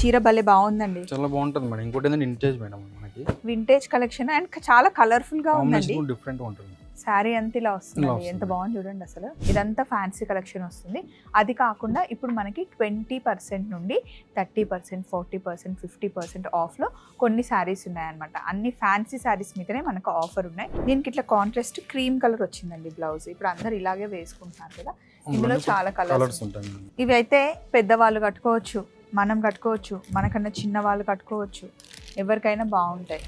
చీర భలే బాగుందండి. చాలా బాగుంటుంది మేడం. ఇంకోటి ఏంటంటే ఇంటేజ్ మేడం మనకి. వింటేజ్ కలెక్షన్ అండ్ చాలా కలర్ఫుల్గా ఉందండి. డిఫరెంట్ ఉంటుంది. శారీ అంత ఇలా వస్తుంది. ఎంత. బాగుంది చూడండి అసలు. ఇదంతా ఫ్యాన్సీ కలెక్షన్ వస్తుంది. అది కాకుండా ఇప్పుడు మనకి ట్వంటీ పర్సెంట్ నుండి thirty percent forty percent fifty percent ఆఫ్లో కొన్ని శారీస్ ఉన్నాయన్నమాట. అన్ని ఫ్యాన్సీ శారీస్ మీదనే మనకు ఆఫర్ ఉన్నాయి. దీనికి ఇట్లా కాంట్రాస్ట్ క్రీమ్ కలర్ వచ్చిందండి బ్లౌజ్ ఇప్పుడు అందరు ఇలాగే వేసుకుంటున్నారు కదా. ఇందులో చాలా కలర్స్ ఉంటాయి. ఇవి అయితే పెద్దవాళ్ళు కట్టుకోవచ్చు. మనం కట్టుకోవచ్చు. మనకన్నా చిన్న వాళ్ళు కట్టుకోవచ్చు. ఎవరికైనా బాగుంటాయి.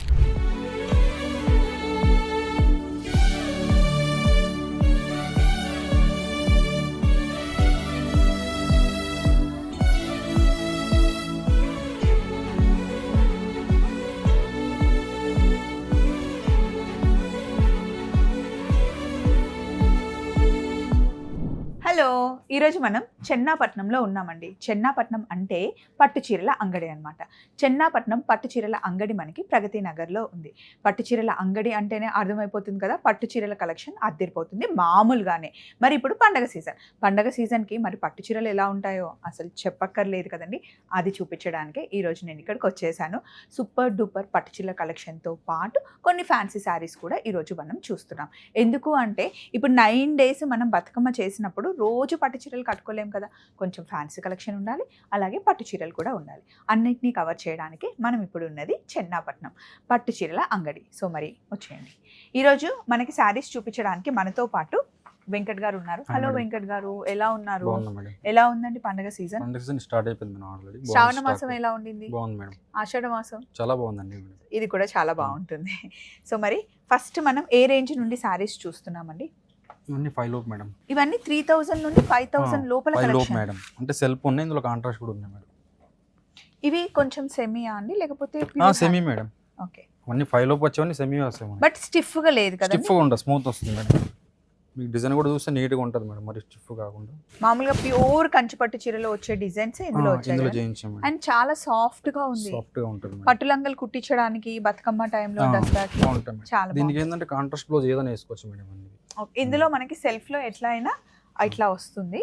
హలో ఈరోజు మనం చెన్నాపట్నంలో ఉన్నామండి. చెన్నాపట్నం అంటే పట్టు చీరల అంగడి అనమాట చెన్నాపట్నం పట్టు చీరల అంగడి మనకి ప్రగతి నగర్లో ఉంది. పట్టు చీరల అంగడి అంటేనే అర్థమైపోతుంది కదా? పట్టు చీరల కలెక్షన్ అద్దరిపోతుంది మామూలుగానే. మరి ఇప్పుడు పండగ సీజన్. పండగ సీజన్కి మరి పట్టు చీరలు ఎలా ఉంటాయో అసలు చెప్పక్కర్లేదు కదండి. అది చూపించడానికే ఈరోజు నేను ఇక్కడికి వచ్చేసాను. సూపర్ డూపర్ పట్టు చీరల కలెక్షన్తో పాటు కొన్ని ఫ్యాన్సీ శారీస్ కూడా ఈరోజు మనం చూస్తున్నాం. ఎందుకు అంటే ఇప్పుడు నైన్ డేస్ మనం బతుకమ్మ చేసినప్పుడు రోజు పట్టు చీరలు కట్టుకోలేం కదా. కొంచెం ఫ్యాన్సీ కలెక్షన్ ఉండాలి అలాగే పట్టు చీరలు కూడా ఉండాలి. అన్నిటినీ కవర్ చేయడానికి మనం ఇప్పుడు ఉన్నది చెన్నాపట్నం. పట్టు చీరల అంగడి. సో మరి వచ్చేయండి. ఈరోజు మనకి శారీస్ చూపించడానికి మనతో పాటు వెంకట్ గారు ఉన్నారు. హలో. వెంకట్ గారు ఎలా ఉన్నారు? ఎలా ఉందండి పండగ సీజన్? పండుగ సీజన్ స్టార్ట్ అయిపోయింది మేడం ఆల్రెడీ. శ్రావణ మాసం ఎలా ఉండింది? బాగుంది మేడం. ఆషాఢ మాసం? చాలా బాగుందండి ఇది కూడా చాలా బాగుంటుంది. సో మరి ఫస్ట్ మనం ఏ రేంజ్ నుండి శారీస్ చూస్తున్నామండి? ఇవన్నీ ఫైవ్ లోపు మేడం. ఇవన్నీ త్రీ థౌజండ్ నుండి ఫైవ్ థౌసండ్ లోపల ఫైవ్ లోపు మేడం. అంటే సెల్ఫ్ ఉన్నాయి ఇందులో కాంట్రాస్ట్ కూడా ఉన్నాయి మేడం. ఇవి కొంచెం సెమీయా అండి? లేకపోతే సెమీ మేడం. ఓకే అవన్నీ ఫైవ్ లోపు వచ్చేవన్నీ సెమీ వస్తాయి బట్ స్టిఫ్గా లేదు కదండి? స్టిఫ్గా ఉంటుంది స్మూత్ వస్తుంది మేడం. మీకు డిజైన్ కూడా చూస్తే నీట్గా ఉంటుంది మేడం మరి స్టిఫ్ కాకుండా. మామూలుగా ప్యూర్ కంచిపట్టు చీరలో వచ్చే డిజైన్స్ ఇందులో ఇందులో. చేయించాం అండ్ చాలా సాఫ్ట్గా ఉంది. సాఫ్ట్గా ఉంటుంది పట్టు లంగలు కుట్టించడానికి బతుకమ్మ టైంలో దసరాకి. చాలా దీనికి ఏంటంటే కాంట్రాస్ట్ బ్లౌజ్ ఏదైనా వేసుకోవచ్చు మేడం అన్ని. ఇందులో మనకి సెల్ఫ్లో ఎట్లా అయినా ఇట్లా వస్తుంది.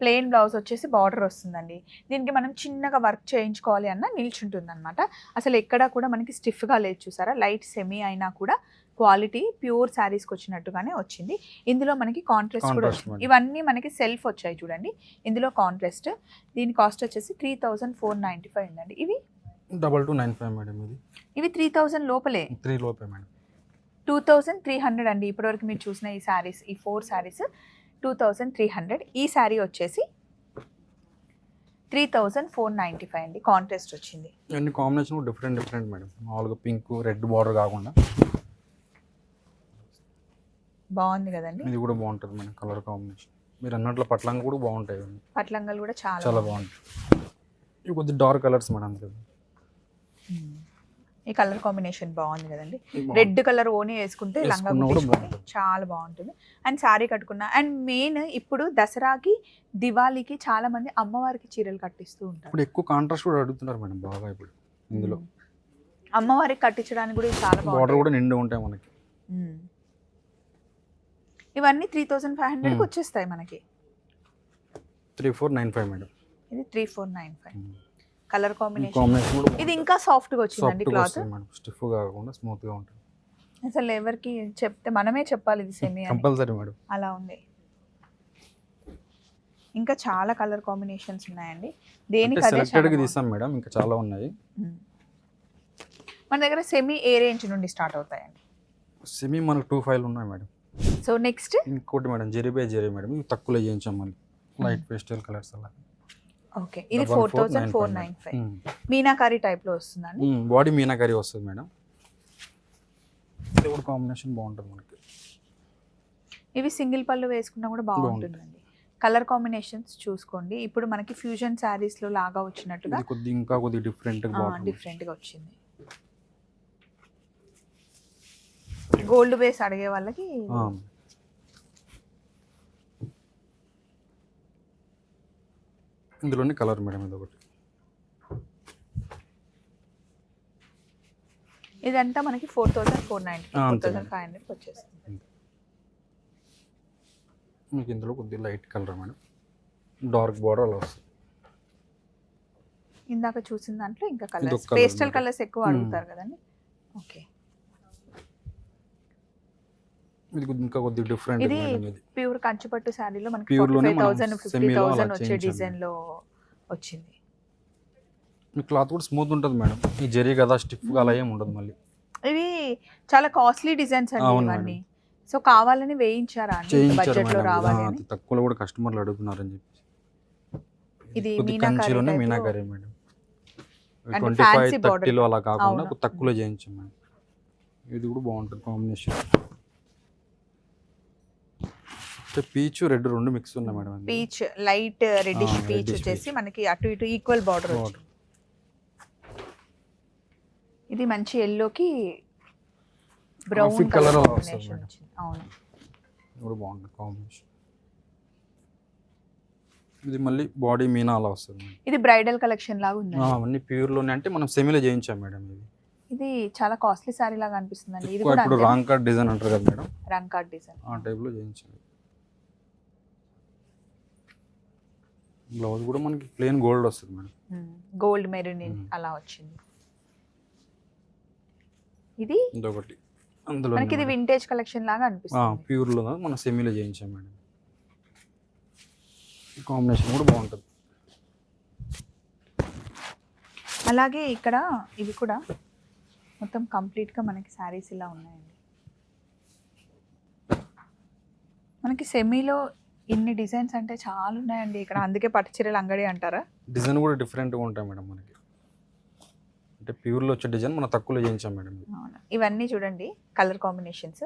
ప్లెయిన్ బ్లౌజ్ వచ్చేసి బార్డర్ వస్తుందండి. దీనికి మనం చిన్నగా వర్క్ చేయించుకోవాలి అన్న నిల్చుంటుంది అనమాట అసలు ఎక్కడా కూడా మనకి స్టిఫ్గా లేదు చూసారా? లైట్ సెమీ అయినా కూడా క్వాలిటీ ప్యూర్ శారీస్కి వచ్చినట్టుగానే వచ్చింది. ఇందులో మనకి కాంట్రాస్ట్ కూడా వచ్చింది. ఇవన్నీ మనకి సెల్ఫ్ వచ్చాయి చూడండి. ఇందులో కాంట్రాస్ట్ దీని కాస్ట్ వచ్చేసి three thousand four ninety five ఉందండి. ఇవి double two nine five madam ఇది. ఇవి త్రీ థౌజండ్ లోపలే. త్రీ లోపే madam. Two thousand three hundred అండి. ఇప్పటివరకు మీరు చూసిన ఈ శారీస్ ఈ four saris two thousand three hundred. ఈ శారీ వచ్చేసి three thousand four ninety five అండి. కాంట్రాస్ట్ వచ్చింది. అన్ని కాంబినేషన్ కూడా డిఫరెంట్ డిఫరెంట్ మేడం. మామూలుగా పింక్ రెడ్ బార్డర్ కాకుండా. బాగుంది కదండి. ఇది కూడా బాగుంటుంది మేడం కలర్ కాంబినేషన్. మీరు అన్నట్లు పట్లంగా కూడా బాగుంటాయి. పట్లంగలు కూడా చాలా చాలా. బాగుంటాయి. ఇవి కొద్దిగా డార్క్ కలర్స్ మేడం. ఈ కలర్ కాంబినేషన్ బాగుంది కదండి. రెడ్ కలర్ ఓని వేసుకుంటే లంగా కుట్టించుకుంటే బాగుంటుంది. చాలా బాగుంటుంది అండ్ శారీ కట్టుకున్నా అండ్ మెయిన్ ఇప్పుడు దసరాకి దివాళీకి చాలా మంది అమ్మవారికి చీరలు కట్టిస్తూ ఉంటారు ఇప్పుడు ఎక్కువ కాంట్రాస్ట్ కూడా అడుగుతున్నారు మేడం బాగా ఇప్పుడు ఇందులో మ్మ్. అమ్మవారికి కట్టించడానికి కూడా చాలా బార్డర్ కూడా నిండు ఉంటాయి మనకి. ఇవన్నీ త్రీ థౌజండ్ ఫైవ్ హండ్రెడ్కి. వచ్చేస్తాయి మనకి three four nine five madam ఇది three four nine five colour combination. ఇది ఇంకా సాఫ్ట్గా వచ్చిందండి సాఫ్ట్గా క్లాత్? స్టిఫ్ కాకుండా స్మూత్గా ఉంటుంది. అసలు ఎవరికి చెప్తే మనమే చెప్పాలి ఇది సెమీ కంపల్సరీ మేడం. అలా ఉంది. ఇంకా చాలా కలర్ కాంబినేషన్స్ ఉన్నాయండి. దేనికి సెలెక్టెడ్గా బాగుంది. తీసాం మేడం. ఇంకా చాలా ఉన్నాయి. మన దగ్గర సెమీ ఏ రేంజ్ నుండి స్టార్ట్ అవుతాయండి? సెమీ మనకు టూ ఫైవ్ ఉన్నాయి మేడం. సో నెక్స్ట్ ఇంకోటి madam zari by zari madam. ఇవి తక్కువలో చేయించాం మళ్ళీ. లైట్ పేస్టల్ కలర్స్ అలా. ఓకే. ఇది four nine four nine five. Meenakari టైప్లో వస్తుందండి. బాడీ మీనాకరీ వస్తుంది మేడం. ఇది కూడా కాంబినేషన్ బాగుంటుంది మనకి. ఇవి సింగిల్ పళ్ళు వేసుకున్నా కూడా బాగుంటుందండి. కలర్ కాంబినేషన్స్ చూసుకోండి. ఇప్పుడు మనకి ఫ్యూజన్ శారీస్లో లాగా వచ్చినట్టుగా కొద్ది ఇంకా కొద్ది డిఫరెంట్ డిఫరెంట్గా వచ్చింది. గోల్డ్ బేస్ అడిగే వాళ్ళకి ఇందులోనే కలర్ మేడం ఇది ఒకటి ఇదంతా మనకి four thousand four ninety four thousand. Five హండ్రెడ్కి వచ్చేస్తుంది. మీకు ఇందులో కొద్దిగా light colour madam? Dark border అలా వస్తుంది. ఇందాక చూసిన దాంట్లో ఇంకా కలర్స్ పేస్టల్. కలర్స్ ఎక్కువ. అడుగుతారు కదండి? ఓకే. ఇది ఇంకా కొద్దిగా డిఫరెంట్ ఇది ప్యూర్ కంచిపట్టు శారీలో మనకి ఫార్టీ లోనే థౌసండ్ ఫిఫ్టీ థౌసండ్ వచ్చే డిజైన్లో వచ్చింది. మీ క్లాత్ కూడా స్మూత్ ఉంటుంది మేడం ఈ జరీ కదా స్టిఫ్గా అలా ఏమి ఉండదు మళ్ళీ. ఇవి చాలా కాస్ట్లీ డిజైన్స్ అండి ఇవన్నీ. సో కావాలని వేయించారా బడ్జెట్లో మేడం రావాలి ఆ, అని అతి తక్కువలో కూడా కస్టమర్లు అడుగుతున్నారని చెప్పి ఇది కొద్ది మీనాకారి మేడం ట్వంటీ ఫైవ్. థర్టీలో అలా కాకుండా తక్కువలో చేయించాం మేడం ఇది కూడా బాగుంటుంది కాంబినేషన్ పీచ్ రెడ్ రెండు మిక్స్ ఉన్నాయి madam. Peach light reddish peach వచ్చేసి మనకి అటు ఇటు ఈక్వల్ బార్డర్. ఇది మంచి ఎల్లోకి బ్రౌన్ కలర్ అవును. ఇది కూడా బాగుంటుంది కాంబినేషన్ ఇది మళ్ళీ బాడీ మీనా అలా వస్తుంది ఇది బ్రైడల్ కలెక్షన్ లాగా ఉంది అవన్నీ ప్యూర్లోనే అంటే మనం సెమీలో చేయించాం మేడం ఇది. ఇది చాలా కాస్ట్లీ సారీ లాగా అనిపిస్తుందండి. ఇది ఎక్కువ కూడా ఇప్పుడు రాంగ్ కార్డ్ డిజైన్ అంటారు కదా మేడం. రంగ్ కార్డ్ డిజైన్ ఆ టైప్లో చేయించాం. బ్లౌజ్ కూడా మనకి ప్లెయిన్ గోల్డ్ వస్తుంది మేడం. Gold maroon. అలా వచ్చింది. ఇది? ఇంకొకటి అందులో మనకి ఇది వింటేజ్ కలెక్షన్ లాగా అనిపిస్తుంది. ప్యూర్లో మనం సెమీలో చేయించాం మేడం. కాంబినేషన్ కూడా బాగుంటుంది. అలాగే ఇక్కడ ఇవి కూడా మొత్తం complete గా మనకి శారీస్ ఇలా ఉన్నాయండి. మనకి సెమీలో ఇన్ని డిజైన్స్ అంటే చాలా ఉన్నాయండి ఇక్కడ అందుకే పట్టు చీరలు అంగడి అంటారా? డిజైన్ కూడా డిఫరెంట్గా ఉంటాయి మేడం మనకి. అంటే ప్యూర్లో వచ్చే డిజైన్ మనం తక్కువలో చేయించాం మేడం. అవును? ఇవన్నీ చూడండి కలర్ కాంబినేషన్స్.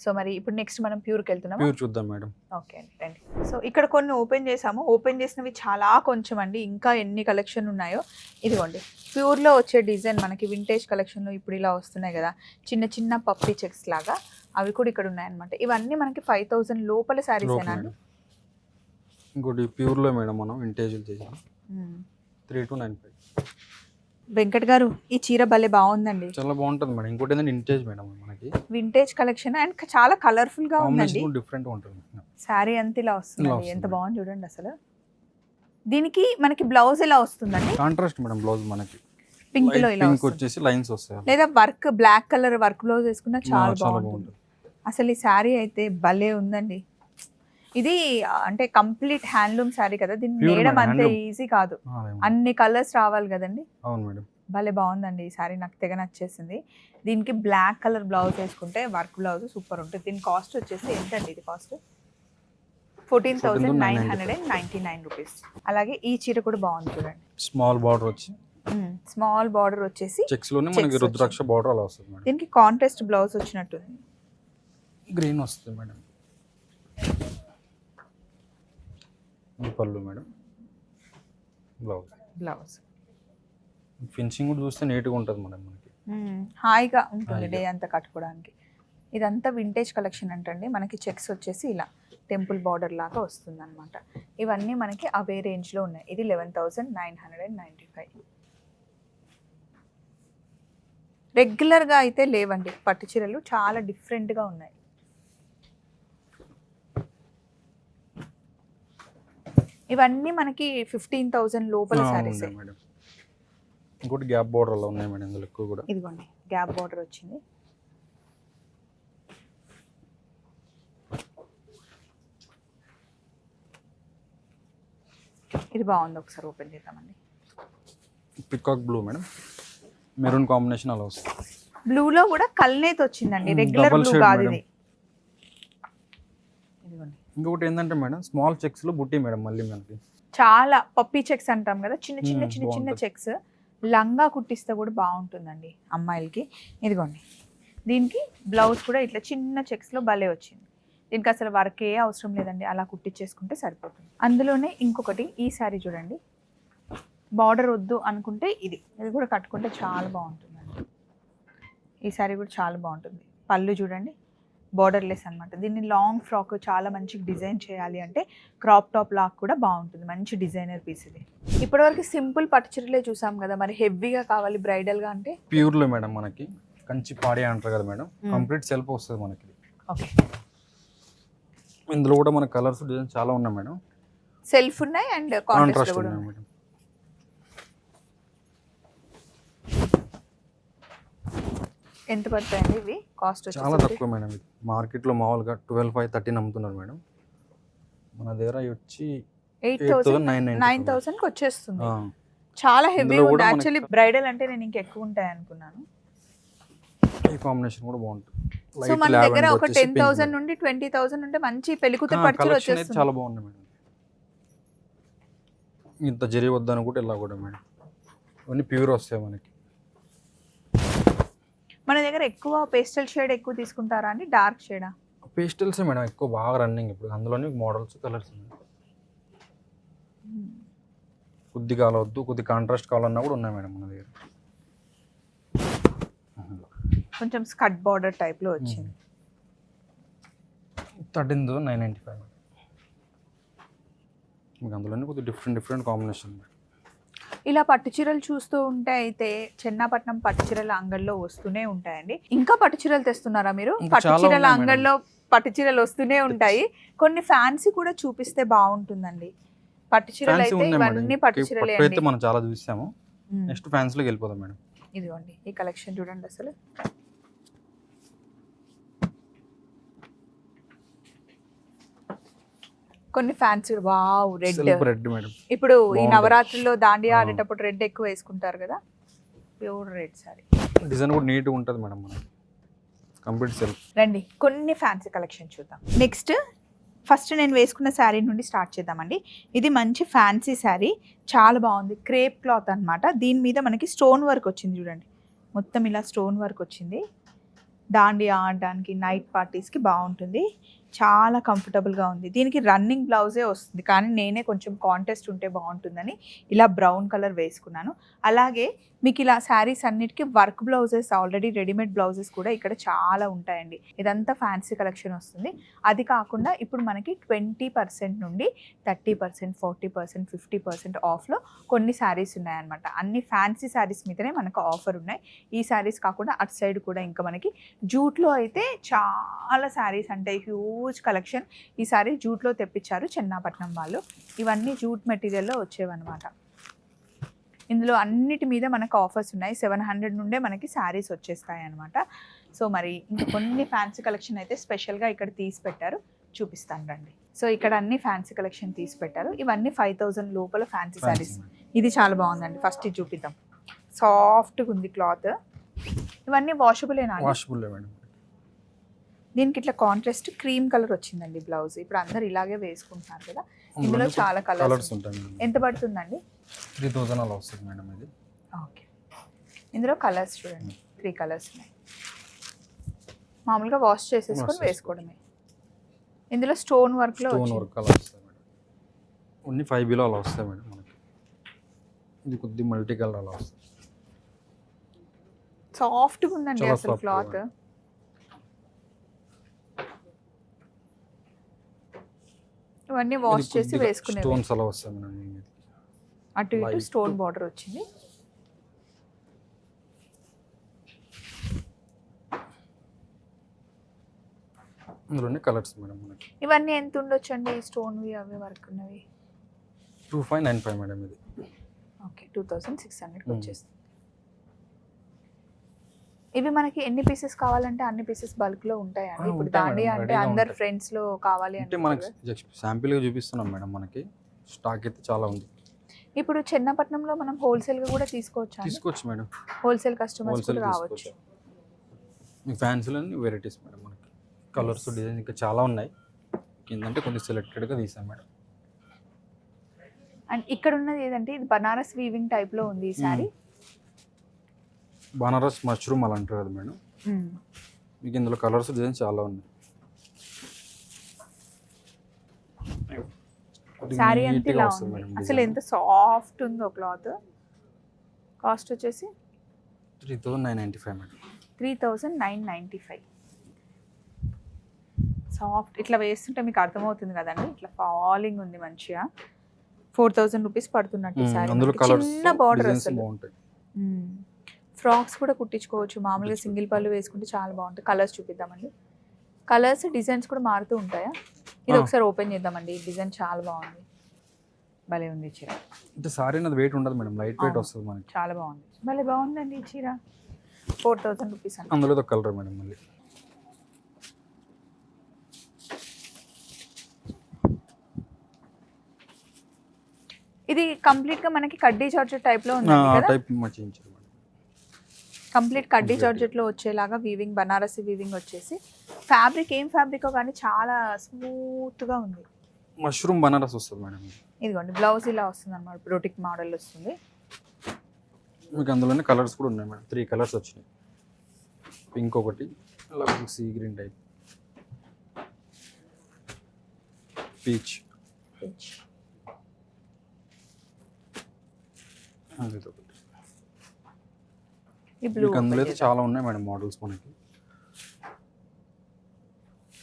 సో మరి ఇప్పుడు నెక్స్ట్ మనం ప్యూర్కి వెళ్తున్నాము? ప్యూర్ చూద్దాం మేడం. ఓకే అండి రండి. సో ఇక్కడ కొన్ని ఓపెన్ చేసాము ఓపెన్ చేసినవి చాలా కొంచెం అండి. ఇంకా ఎన్ని కలెక్షన్ ఉన్నాయో ఇదిగోండి. ప్యూర్లో వచ్చే డిజైన్ మనకి వింటేజ్ కలెక్షన్లో ఇప్పుడు ఇలా వస్తున్నాయి కదా. చిన్న చిన్న పప్పి చెక్స్ లాగా అవి కూడా ఇక్కడ ఉన్నాయన్నమాట. ఇవన్నీ మనకి ఫైవ్ థౌసండ్ లోపల శారీస్ మేడం. ఇంకోటి ప్యూర్లో మేడం మనం ఇంటేజ్లు చేసాం. Three two nine five. Venkat garu ఈ చీర భలే బాగుందండి. చాలా బాగుంటుంది మేడం. ఇంకోటి ఏంటంటే ఇంటేజ్ మేడం మనకి. వింటేజ్ కలెక్షన్ అండ్ చాలా కలర్ఫుల్గా ఉందండి. డిఫరెంట్గా ఉంటుంది. శారీ అంతా ఇలా వస్తుంది ఎంత. బాగుంది చూడండి అసలు. దీనికి మనకి బ్లౌజ్ ఎలా వస్తుందండి? కాంట్రాస్ట్ మేడం బ్లౌజ్ మనకి. పింక్లో ఇలా వచ్చేసి లైన్స్ వస్తాయి. లేదా work black colour work blouse వేసుకున్నా చాలా బాగుంటుంది. అసలు ఈ శారీ అయితే భలే ఉందండి. ఇది అంటే కంప్లీట్ హ్యాండ్లూమ్ శారీ కదా దీన్ని madam, అంతే. ఈజీ కాదు. అన్ని కలర్స్ రావాలి కదండి? అవును మేడం. భలే బాగుందండి ఈ శారీ నాకు తెగ నచ్చేసింది. దీనికి బ్లాక్ కలర్ బ్లౌజ్ వేసుకుంటే వర్క్ బ్లౌజ్ సూపర్ ఉంటుంది. దీని కాస్ట్ వచ్చేసి ఎంతండి ఇది cost? Fourteen thousand nine hundred and ninety nine rupees. అలాగే ఈ చీర కూడా బాగుంది చూడండి. స్మాల్ బార్డర్ వచ్చి. స్మాల్ బార్డర్ వచ్చేసి చెక్స్లోనే మనకి రుద్రాక్ష బార్డర్ అలా వస్తుంది మేడం. దీనికి కాంట్రాస్ట్ బ్లౌజ్ వచ్చినట్టుంది. గ్రీన్ వస్తుంది మేడం. పళ్ళు మేడం. బ్లౌజ్. బ్లౌజ్. ఫినిషింగ్ కూడా చూస్తే నీట్గా ఉంటుంది మేడం మనకి. హాయిగా ఉంటుంది డే. అంతా కట్టుకోవడానికి. ఇదంతా వింటేజ్ కలెక్షన్ అంటండి. మనకి చెక్స్ వచ్చేసి ఇలా టెంపుల్ బార్డర్ లాగా వస్తుంది అనమాట ఇవన్నీ మనకి అవే రేంజ్లో ఉన్నాయి. ఇది eleven thousand nine hundred and ninety five రెగ్యులర్గా అయితే లేవండి. పట్టు చీరలు చాలా డిఫరెంట్గా ఉన్నాయి. ఇవన్నీ మనకి ఫిఫ్టీన్ థౌసండ్ లోపల సారీస్ ఇంకోటి గ్యాప్ బార్డర్ అలా ఉన్నాయి మేడం ఇందులో ఎక్కువ కూడా. ఇదిగోండి గ్యాప్ బార్డర్ వచ్చింది. ఇది బాగుంది ఒకసారి ఓపెన్ చేద్దామండి. Peacock blue madam. Maroon combination అలా వస్తుంది. బ్లూలో కూడా కల్నేత్ వచ్చిందండి రెగ్యులర్ బ్లూ కాదు. ఇది. ఇంకొకటి ఏంటంటే మేడం స్మాల్ చెక్స్లో బుట్టి మేడం మళ్ళీ మనకి. చాలా పప్పీ చెక్స్ అంటాం కదా చిన్న చిన్న చిన్న చిన్న. చెక్స్. లంగా కుట్టిస్తే కూడా బాగుంటుందండి అమ్మాయిలకి. ఇదిగోండి. దీనికి బ్లౌజ్ కూడా ఇట్లా చిన్న చెక్స్లో భలే వచ్చింది. దీనికి అసలు వర్క్ ఏ అవసరం లేదండి అలా కుట్టించేసుకుంటే సరిపోతుంది. అందులోనే ఇంకొకటి ఈ శారీ చూడండి. బార్డర్ వద్దు అనుకుంటే ఇది. ఇది కూడా కట్టుకుంటే చాలా బాగుంటుందండి. ఈ శారీ కూడా చాలా బాగుంటుంది. పళ్ళు చూడండి. బార్డర్లెస్ అన్నమాట. దీన్ని లాంగ్ ఫ్రాక్ చాలా మంచి డిజైన్ చేయాలి అంటే క్రాప్ టాప్ లాక్ కూడా బాగుంటుంది. మంచి డిజైనర్ పీస్ ఇది. ఇప్పటివరకు సింపుల్ పట్టు చీరలే చూసాం కదా మరి హెవీగా కావాలి bridal గా అంటే? ప్యూర్లో మేడం మనకి కంచి పాడి అంటారు కదా మేడం. కంప్లీట్ సెల్ఫ్ వస్తుంది మనకి ఓకే ఇందులో కూడా మన కలర్స్ డిజైన్ చాలా ఉన్నాయి మేడం సెల్ఫ్ ఉన్నాయి అండ్ కాంట్రాస్ట్ కాంట్రాస్ట్ కూడా ఉన్నాయి ఉన్నాయి. మేడం ఎంత పడతాయండి ఇవి? కాస్ట్ చాలా తక్కువ మేడం ఇది. మార్కెట్లో మామూలుగా ట్వెల్వ్ ఫైవ్ థర్టీన్ అమ్ముతున్నారు మేడం. మన దగ్గర వచ్చి ఎయిట్ థౌసండ్ నైన్ నైన్ థౌసండ్కి వచ్చేస్తుంది. చాలా హెవీ ఉంది. యాక్చువల్లీ బ్రైడల్ అంటే నేను ఇంకెక్కువ ఉంటాయి అనుకున్నాను. ఈ కాంబినేషన్ కూడా బాగుంటుంది. సో మన దగ్గర ఒక టెన్ థౌసండ్ నుండి ట్వంటీ థౌసండ్ ఉంటే మంచి పెళ్ళి కూతురు పట్టుచీర వచ్చేస్తుంది. చాలా బాగుంది మేడం. ఇంత జరి వద్దని కూడా ఇలా కూడా మేడం. ఇవన్నీ ప్యూర్ వస్తాయి మనకి. మన దగ్గర ఎక్కువ పేస్టల్ షేడ్ ఎక్కువ తీసుకుంటారా అండి? డార్క్ షేడా పేస్టల్స్ మేడం ఎక్కువ బాగా రన్నింగ్ ఇప్పుడు. అందులోనే మోడల్స్ కలర్స్ ఉన్నాయి. కొద్దిగా అలా వద్దు కొద్ది కాంట్రాస్ట్ కావాలన్నా కూడా ఉన్నాయి మేడం మన దగ్గర. కొంచెం స్కట్ బార్డర్ టైప్లో వచ్చింది. థర్టీన్ నైన్ నైంటీ ఫైవ్ మీకు అందులోనే కొద్దిగా డిఫరెంట్ డిఫరెంట్ కాంబినేషన్ ఇలా పట్టు చీరలు చూస్తూ ఉంటే అయితే చెన్నాపట్నం పట్టు చీరల అంగడిలో వస్తూనే ఉంటాయండి. ఇంకా పట్టు చీరలు తెస్తున్నారా మీరు? పట్టు చీరల అంగడిలో పట్టు చీరలు వస్తూనే ఉంటాయి. కొన్ని ఫ్యాన్సీ కూడా చూపిస్తే బాగుంటుందండి. పట్టు చీరలు అయితే ఇవన్నీ పట్టు చీరలే మనం చాలా చూసాము. నెక్స్ట్ ఫ్యాన్స్లోకి వెళ్ళిపోదాం మేడం. ఇదిగోండి ఈ కలెక్షన్ చూడండి అసలు. కొన్ని fancy wow red. Red madam. ఇప్పుడు ఈ. నవరాత్రిలో దాండియా ఆ. ఆడేటప్పుడు రెడ్ ఎక్కువ వేసుకుంటారు కదా? Pure red sari. డిజైన్ కూడా నీట్గా ఉంటుంది మేడం మనకి. కంప్లీట్ సెల్ఫ్ రండి కొన్ని ఫ్యాన్సీ కలెక్షన్ చూద్దాం. నెక్స్ట్ ఫస్ట్ నేను వేసుకున్న శారీ నుండి స్టార్ట్ చేద్దామండి. ఇది మంచి ఫ్యాన్సీ శారీ చాలా బాగుంది. క్రేప్ క్లాత్ అన్నమాట. దీని మీద మనకి స్టోన్ వర్క్ వచ్చింది చూడండి. మొత్తం ఇలా స్టోన్ వర్క్ వచ్చింది. దాండియా ఆడడానికి నైట్ పార్టీస్కి బాగుంటుంది. చాలా కంఫర్టబుల్గా ఉంది. దీనికి రన్నింగ్ బ్లౌజే వస్తుంది. కానీ నేనే కొంచెం కాంటెస్ట్ ఉంటే బాగుంటుందని ఇలా బ్రౌన్ కలర్ వేసుకున్నాను. అలాగే మీకు ఇలా శారీస్ అన్నిటికీ work blouses already readymade blouses కూడా ఇక్కడ చాలా ఉంటాయండి. ఇదంతా ఫ్యాన్సీ కలెక్షన్ వస్తుంది. అది కాకుండా ఇప్పుడు మనకి ట్వంటీ పర్సెంట్ నుండి thirty percent forty percent fifty percent ఆఫ్లో కొన్ని శారీస్ ఉన్నాయన్నమాట. అన్ని ఫ్యాన్సీ శారీస్ మీదనే మనకు ఆఫర్ ఉన్నాయి. ఈ శారీస్ కాకుండా అటు సైడ్ కూడా ఇంకా మనకి జూట్లో అయితే చాలా శారీస్ అంటే హ్యూజ్ కలెక్షన్ ఈ సారీ జూట్లో తెప్పించారు చెన్నాపట్నం వాళ్ళు. ఇవన్నీ జూట్ మెటీరియల్లో వచ్చేవన్నమాట. ఇందులో అన్నిటి మీద మనకు ఆఫర్స్ ఉన్నాయి. సెవెన్ హండ్రెడ్ నుండే మనకి శారీస్ వచ్చేస్తాయి అనమాట సో మరి ఇంకా కొన్ని ఫ్యాన్సీ కలెక్షన్ అయితే స్పెషల్గా ఇక్కడ తీసి పెట్టారు. చూపిస్తాను రండి. సో ఇక్కడ అన్ని ఫ్యాన్సీ కలెక్షన్ తీసి పెట్టారు. ఇవన్నీ ఫైవ్ థౌజండ్ లోపల ఫ్యాన్సీ శారీస్. ఇది చాలా బాగుందండి. ఫస్ట్ ఇది చూపిద్దాం. సాఫ్ట్గా ఉంది క్లాత్. ఇవన్నీ వాషబులేనా? Washable madam. దీనికి ఇట్లా కాంట్రాస్ట్ క్రీమ్ కలర్ వచ్చిందండి బ్లౌజ్. ఇప్పుడు అందరు ఇలాగే వేసుకుంటున్నారు కదా. ఇందులో చాలా కలర్స్ ఎంత పడుతుందండి? త్రీ థౌసండ్ అలా వస్తుంది మేడం ఇది. ఓకే. ఇందులో కలర్స్ చూడండి. త్రీ కలర్స్ ఉన్నాయి. మామూలుగా వాష్ చేసేసుకొని వేసుకోవడమే. ఇందులో స్టోన్ వర్క్లో స్టోన్ వర్క్ అలా వస్తాయి మేడం. ఓన్లీ ఫైవ్ బిలో అలా వస్తాయి మేడం మనకి. ఇది కొద్ది మల్టీ కలర్ అలా వస్తుంది సాఫ్ట్గా ఉందండి అసలు క్లాత్. ఇవన్నీ వాష్ చేసి వేసుకునేవి. స్టోన్స్ అలా వస్తాయి మేడం. అటు ఇటు. స్టోన్ బార్డర్ వచ్చింది. ఇందులోనే కలర్స్ మేడం మనకి. ఇవన్నీ ఎంత ఉండొచ్చు అండి స్టోన్వి అవి వర్క్ ఉన్నవి? Two five nine five madam ఇది. ఓకే టూ థౌసండ్ సిక్స్ హండ్రెడ్కి. వచ్చేస్తుంది. ఇవి మనకి ఎన్ని పీసెస్ కావాలంటే అన్ని పీసెస్ బల్క్లో ఉంటాయండి. ఆ, ఇప్పుడు ఉంటాయి మేడం, అంటే అందరు ఉంటాయి. ఫ్రెండ్స్లో కావాలి అంటే మనకి శాంపిల్గా చూపిస్తున్నాం మేడం మనకి. స్టాక్ అయితే చాలా ఉంది. ఇప్పుడు చెన్నపట్నంలో మనం హోల్సేల్గా కూడా తీసుకోవచ్చు తీసుకోవచ్చు మేడం. హోల్సేల్ కస్టమర్స్ కూడా రావచ్చు. తీసుకోవచ్చు. మీ ఫ్యాన్సీలోని వెరైటీస్ మేడం మనకి. కలర్స్ డిజైన్స్ ఇంకా చాలా ఉన్నాయి. ఏంటంటే కొన్ని సెలెక్టెడ్గా తీసాం మేడం. అండ్ ఇక్కడ ఉన్నది ఏదంటే ఇది బనారస్ వీవింగ్ టైప్లో ఉంది ఈ సారీ బనారస్ మష్రూమ్ అలా అంటారు కదా మేడం మీకు ఇందులో కలర్స్ డిజైన్స్ చాలా ఉన్నాయి. సారీ అంతా ఇలా ఉంది. అసలు ఎంత సాఫ్ట్ ఉందో క్లాత్ కాస్ట్ వచ్చేసి three thousand nine ninety five madam. Three thousand nine ninety five soft ఇట్లా వేస్తుంటే మీకు అర్థమవుతుంది కదండి. ఇట్లా ఫాలింగ్ ఉంది మంచిగా. ఫోర్ థౌజండ్ రూపీస్ పడుతున్నట్టు. కలర్స్ చిన్న బార్డర్ అసలు. ఫ్రాక్స్ కూడా కుట్టించుకోవచ్చు. మామూలుగా. సింగిల్ పళ్ళు వేసుకుంటే చాలా బాగుంటాయి. కలర్స్ చూపిద్దామండి. కలర్స్ డిజైన్స్ కూడా మారుతూ ఉంటాయా? ఇది. ఒకసారి ఓపెన్ చేద్దామండి. ఈ డిజైన్ చాలా బాగుంది. భలే ఉంది చీర. అంటే సారీ అనేది వెయిట్ ఉండదు మేడం. Light weight. వస్తుంది మనకి. చాలా బాగుంది. భలే బాగుందండి ఈ చీర. ఫోర్ థౌజండ్ రూపీస్ అండి అందులో ఒక కలర్ మేడం మళ్ళీ. ఇది కంప్లీట్గా మనకి కడ్డీ జార్జెట్ టైప్లో ఉంది కంప్లీట్ కడ్డీ. జార్జెట్లో వచ్చేలాగా వీవింగ్ బనారసి వీవింగ్ వచ్చేసి ఫ్యాబ్రిక్ ఏం ఫ్యాబ్రిక్ కానీ చాలా స్మూత్గా ఉంది. మష్రూమ్ బనారస్ వస్తుంది మేడం. ఇది. ఇదిగోండి బ్లౌజ్ ఇలా వస్తుంది అనమాట బ్రోటిక్ మోడల్ వస్తుంది. మీకు అందులోనే కలర్స్ కూడా ఉన్నాయి మేడం. త్రీ కలర్స్ వచ్చినాయి. పింక్ ఒకటి అలా సీ గ్రీన్ టైప్. పీచ్. మీకు అందులో అయితే చాలా ఉన్నాయి మేడం మోడల్స్ మనకి.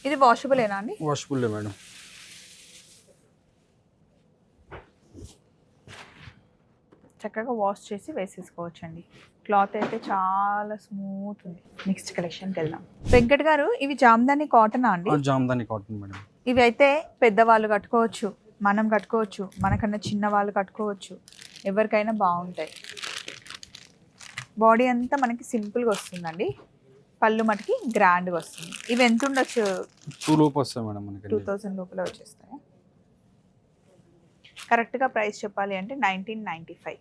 ఇది వాషబుల్ ఏనా అండి? Washable madam. చక్కగా వాష్ చేసి వేసేసుకోవచ్చండి. క్లాత్ అయితే చాలా స్మూత్ ఉంది. నెక్స్ట్ కలెక్షన్కి వెళ్దాం. వెంకట్ గారు ఇవి జామ్దాని కాటనా అండి? Jamdani cotton madam. ఇవి అయితే పెద్దవాళ్ళు కట్టుకోవచ్చు మనం కట్టుకోవచ్చు మనకన్నా చిన్న వాళ్ళు కట్టుకోవచ్చు. ఎవరికైనా బాగుంటాయి. బాడీ అంతా మనకి సింపుల్గా వస్తుందండి. పళ్ళు మటుకి గ్రాండ్గా వస్తుంది. ఇవి ఎంత ఉండొచ్చు? టూ లోపు వస్తాయి మేడం మనకి టూ థౌజండ్ లోపల వచ్చేస్తాయి? కరెక్ట్గా ప్రైస్ చెప్పాలి అంటే నైన్టీన్ నైంటీ ఫైవ్.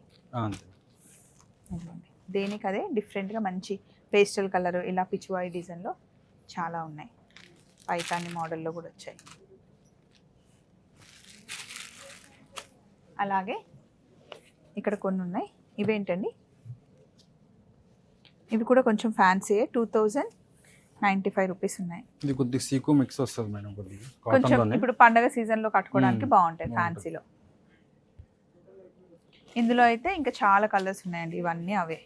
దేనికి అదే డిఫరెంట్గా మంచి పేస్టల్ కలర్ ఇలా పిచ్వాయి డిజైన్లో చాలా ఉన్నాయి. పైతాని మోడల్లో కూడా వచ్చాయి. అలాగే ఇక్కడ కొన్ని ఉన్నాయి. ఇవేంటండి? ఇవి కూడా కొంచెం fancy two thousand ninety five rupees ఉన్నాయి. ఇది కొద్దిగా సీకు మిక్స్ వస్తుంది మేడం కొద్దిగా. కొంచెం ఇప్పుడు పండగ సీజన్లో కట్టుకోవడానికి బాగుంటాయి. ఫ్యాన్సీలో ఇందులో అయితే ఇంకా చాలా కలర్స్ ఉన్నాయండి ఇవన్నీ అవే.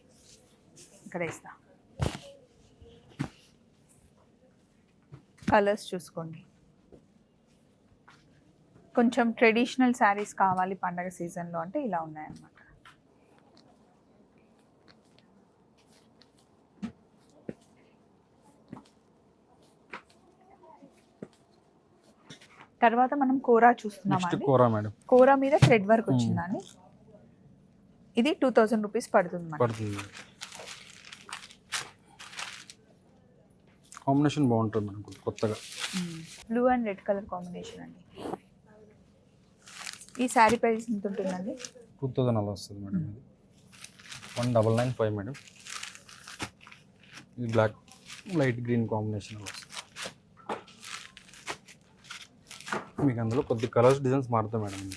ఇక్కడ ఇస్తా. కలర్స్ చూసుకోండి. కొంచెం ట్రెడిషనల్ శారీస్ కావాలి పండగ సీజన్లో అంటే ఇలా ఉన్నాయన్నమాట. తర్వాత మనం కూర అండి? కూర మేడం. కూర మీద థ్రెడ్ వర్క్ వచ్చిందండి. ఇది టూ థౌజండ్ రూపీస్ పడుతుంది మనకి. పడుతుంది. కాంబినేషన్ బాగుంటుంది కొద్ది- కొత్తగా. Blue and red colour combination అండి. ఈ శారీ ప్రైస్ ఎంత ఉంటుందండి? టూ థౌజండ్ అలా వస్తుంది మేడం ఇది. One double nine five madam. ఇది బ్లాక్ లైట్ గ్రీన్ కాంబినేషన్ అలా వస్తుంది మీకు అందులో కొద్ది కలర్స్ డిజైన్స్ మారుతాయి మేడం.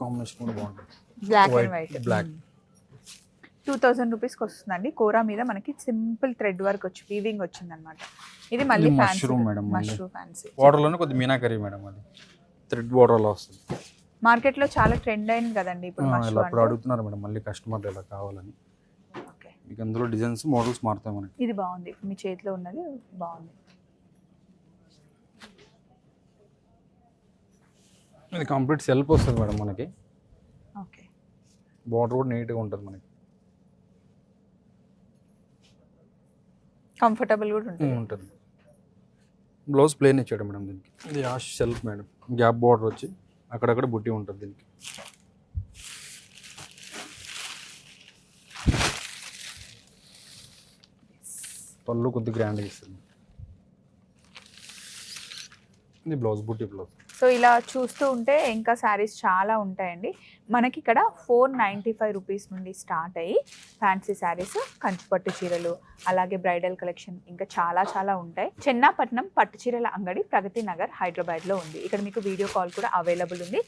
కాంబినేషన్ కూడా బాగుంటుంది. Black and white black. Two thousand రూపీస్కి వస్తుందండి. కూర మీద మనకి సింపుల్ థ్రెడ్ వర్క్ వచ్చి వీవింగ్ వచ్చింది అనమాట ఇది మళ్ళీ madam, మళ్ళీ. మష్రూమ్ ఫ్యాన్సీ బార్డర్లోనే కొద్ది మీనాకరీ మేడం అది. థ్రెడ్ బార్డర్లో వస్తుంది. మార్కెట్లో చాలా ట్రెండ్ అయింది కదండి ఇప్పుడు మష్రూమ్ అడుగుతున్నారు మేడం మళ్ళీ కస్టమర్లు ఇలా కావాలని. మీకు అందులో డిజైన్స్ మోడల్స్ మారుతాయి మనకి. ఇది బాగుంది. మీ చేతిలో ఉన్నది బాగుంది. ఇది కంప్లీట్ సెల్ఫ్ వస్తుంది మేడం మనకి. ఓకే. బార్డర్ కూడా నీట్గా ఉంటుంది మనకి. కంఫర్టబుల్ కూడా ఉంటుంది. ఉంటుంది. బ్లౌజ్ ప్లేన్ ఇచ్చాడు మేడం దీనికి. ఇది ash self madam. Gap border వచ్చి అక్కడక్కడ బుట్టి ఉంటుంది దీనికి. పళ్ళు కొద్ది గ్రాండ్ ఇస్తుంది ఇది బ్లౌజ్ బుట్టి బ్లౌజ్ సో ఇలా చూస్తూ ఉంటే ఇంకా శారీస్ చాలా ఉంటాయండి. మనకి ఇక్కడ ఫోర్ నైంటీ ఫైవ్ రూపీస్ నుండి స్టార్ట్ అయ్యి ఫ్యాన్సీ శారీస్ కంచిపట్టు చీరలు అలాగే బ్రైడల్ కలెక్షన్ ఇంకా చాలా చాలా ఉంటాయి. చెన్నాపట్నం పట్టు చీరల అంగడి ప్రగతి నగర్ హైదరాబాద్లో ఉంది. ఇక్కడ మీకు వీడియో కాల్ కూడా అవైలబుల్ ఉంది.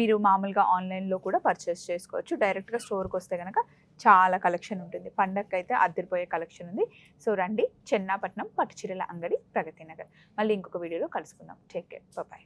మీరు మామూలుగా ఆన్లైన్లో కూడా పర్చేస్ చేసుకోవచ్చు. డైరెక్ట్గా స్టోర్కి వస్తే కనుక చాలా కలెక్షన్ ఉంటుంది. పండగకి అయితే అద్దరిపోయే కలెక్షన్ ఉంది. సో రండి. చెన్నాపట్నం పట్టుచీరల అంగడి ప్రగతి నగర్. మళ్ళీ ఇంకొక వీడియోలో కలుసుకుందాం. Take care. బాయ్